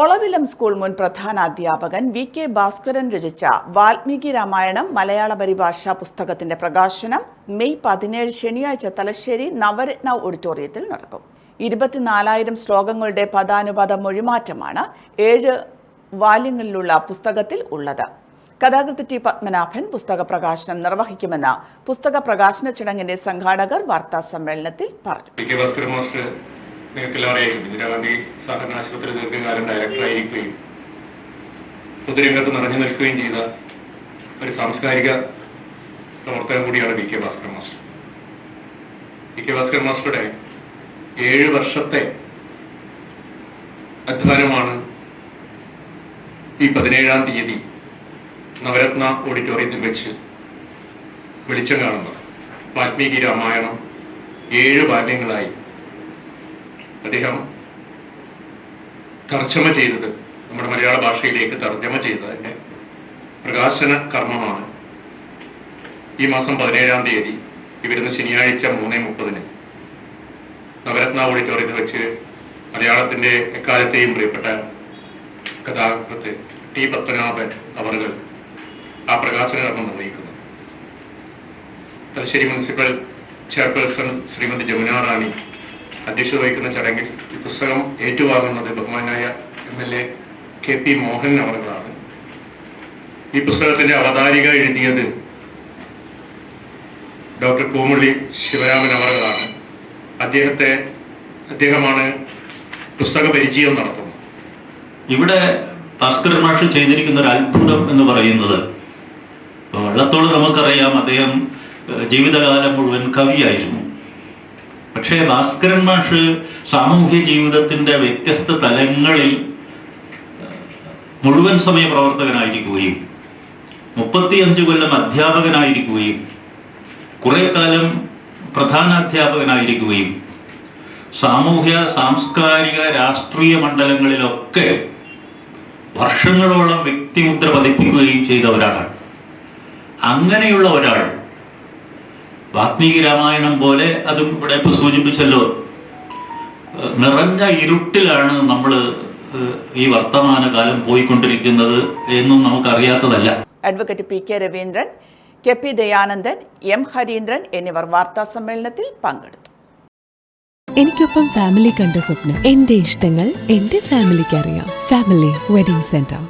Olavilam school മുൻ പ്രധാനാധ്യാപകൻ V K Bhaskaran രചിച്ച വാൽമീകി രാമായണം മലയാള പരിഭാഷ പുസ്തകത്തിന്റെ പ്രകാശനം മെയ് പതിനേഴ് ശനിയാഴ്ച തലശ്ശേരി നവരത്ന ഓഡിറ്റോറിയത്തിൽ നടക്കും. ഇരുപത്തിനാലായിരം ശ്ലോകങ്ങളുടെ പദാനുപദ മൊഴിമാറ്റമാണ് ഏഴ് വാല്യങ്ങളിലുള്ള പുസ്തകത്തിൽ ഉള്ളത്. കഥാകൃത്ത് ടി പത്മനാഭൻ പുസ്തക പ്രകാശനം നിർവഹിക്കുമെന്ന് പുസ്തക പ്രകാശന ചടങ്ങിന്റെ സംഘാടകർ വാർത്താ സമ്മേളനത്തിൽ പറഞ്ഞു. നിങ്ങൾക്ക് എല്ലാം അറിയാം. ഇന്ദിരാഗാന്ധി സഹകരണ ആശുപത്രി ദീർഘകാലം ഡയറക്ടറായിരിക്കുകയും പൊതുരംഗത്ത് നിറഞ്ഞു നിൽക്കുകയും ചെയ്ത ഒരു സാംസ്കാരിക പ്രവർത്തകൻ കൂടിയാണ് V K Bhaskar master. V K Bhaskar മാസ്റ്ററുടെ ഏഴ് വർഷത്തെ അധ്വാനമാണ് ഈ പതിനേഴാം തീയതി നവരത്ന ഓഡിറ്റോറിയത്തിൽ വെച്ച് വെളിച്ചം കാണുന്നത്. വാൽമീകി രാമായണം ഏഴ് ബാല്യങ്ങളായി അദ്ദേഹം തർജമ ചെയ്തത് നമ്മുടെ മലയാള ഭാഷയിലേക്ക് തർജമ ചെയ്തതിന്റെ പ്രകാശന കർമ്മമാണ്. ഈ മാസം പതിനേഴാം തീയതി ഈ വരുന്ന ശനിയാഴ്ച മൂന്ന് മുപ്പതിന് നവരത്ന ഓഡിറ്റോറിയത്തിൽ വെച്ച് മലയാളത്തിന്റെ എക്കാലത്തെയും പ്രിയപ്പെട്ട കഥാകൃത്ത് ടി. പത്മനാഭൻ അവറുകൾ ആ പ്രകാശന കർമ്മം നിർവഹിക്കുന്നു. തലശ്ശേരി മുനിസിപ്പൽ ചെയർപേഴ്സൺ ശ്രീമതി ജമുന റാണി അധ്യക്ഷത വഹിക്കുന്ന ചടങ്ങിൽ ഈ പുസ്തകം ഏറ്റുവാങ്ങുന്നത് ബഹുമാനായ M L A K P Mohan അവർകളാണ്. ഈ പുസ്തകത്തിന്റെ അവതാരിക എഴുതിയത് ഡോക്ടർ പൂമുള്ളി ശിവരാമൻ അവർകളാണ്. അദ്ദേഹത്തെ അദ്ദേഹമാണ് പുസ്തക പരിചയം നടത്തുന്നത്. ഇവിടെ ഭാസ്കരൻ മാഷ് ചെയ്തിരിക്കുന്ന ഒരു അത്ഭുതം എന്ന് പറയുന്നത് ഇപ്പൊ വള്ളത്തോട് നമുക്കറിയാം അദ്ദേഹം ജീവിതകാലം മുഴുവൻ കവിയായിരുന്നു. പക്ഷേ ഭാസ്കരൻ മാഷ് സാമൂഹ്യ ജീവിതത്തിന്റെ വ്യത്യസ്ത തലങ്ങളിൽ മുഴുവൻ സമയ പ്രവർത്തകനായിരിക്കുകയും മുപ്പത്തിയഞ്ച് കൊല്ലം അധ്യാപകനായിരിക്കുകയും കുറെ കാലം പ്രധാനാധ്യാപകനായിരിക്കുകയും സാമൂഹ്യ സാംസ്കാരിക രാഷ്ട്രീയ മണ്ഡലങ്ങളിലൊക്കെ വർഷങ്ങളോളം വ്യക്തിമുദ്ര പതിപ്പിക്കുകയും ചെയ്ത ഒരാളാണ് അങ്ങനെയുള്ള ഒരാൾ വാത്മീകി രാമായണം പോലെ അതും ഇവിടെ ഇപ്പൊ സൂചിപ്പിച്ചല്ലോ. നിറഞ്ഞ ഇരുട്ടിലാണ് നമ്മൾ ഈ വർത്തമാനകാലം പോയിക്കൊണ്ടിരിക്കുന്നത് എന്നും നമുക്കറിയാത്തതല്ല. Advocate P K Raveendran K P Dayanandan M Harindran എന്നിവർ വാർത്താ സമ്മേളനത്തിൽ പങ്കെടുത്തു. എനിക്കൊപ്പം ഫാമിലി കണ്ട സ്വപ്നം. എന്റെ ഇഷ്ടങ്ങൾ എന്റെ ഫാമിലിക്ക് അറിയാം. Family wedding centre